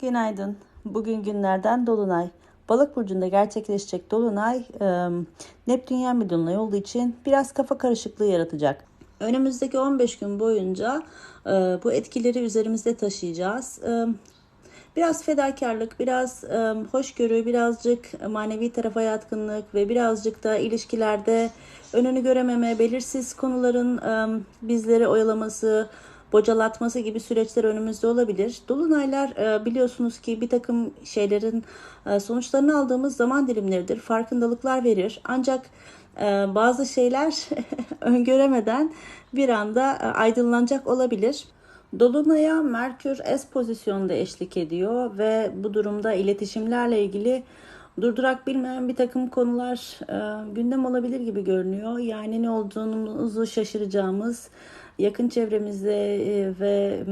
Günaydın. Bugün günlerden Dolunay. Balık burcunda gerçekleşecek Dolunay e, Neptünyen bir Dolunay olduğu için biraz kafa karışıklığı yaratacak. Önümüzdeki 15 gün boyunca e, bu etkileri üzerimizde taşıyacağız. E, Biraz fedakarlık, biraz e, hoşgörü, birazcık manevi tarafa yatkınlık ve birazcık da ilişkilerde önünü görememe, belirsiz konuların e, bizleri oyalaması, bocalatması gibi süreçler önümüzde olabilir. Dolunaylar e, biliyorsunuz ki bir takım şeylerin e, sonuçlarını aldığımız zaman dilimleridir. Farkındalıklar verir. Ancak e, bazı şeyler öngöremeden bir anda aydınlanacak olabilir. Dolunay'a Merkür S pozisyonda eşlik ediyor ve bu durumda iletişimlerle ilgili durdurak bilmeyen bir takım konular e, gündem olabilir gibi görünüyor. Yani ne olduğumuzu şaşıracağımız yakın çevremizde e, ve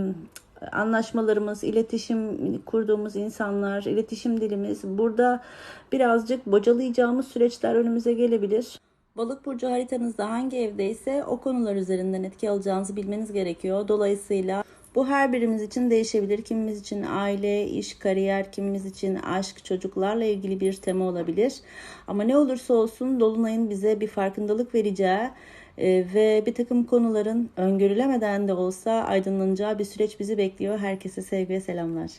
anlaşmalarımız, iletişim kurduğumuz insanlar, iletişim dilimiz burada birazcık bocalayacağımız süreçler önümüze gelebilir. Balık burcu haritanızda hangi evdeyse o konular üzerinden etki alacağınızı bilmeniz gerekiyor. Dolayısıyla bu her birimiz için değişebilir. Kimimiz için aile, iş, kariyer, kimimiz için aşk, çocuklarla ilgili bir tema olabilir. Ama ne olursa olsun Dolunay'ın bize bir farkındalık vereceği e, ve bir takım konuların öngörülemeden de olsa aydınlanacağı bir süreç bizi bekliyor. Herkese sevgi ve selamlar.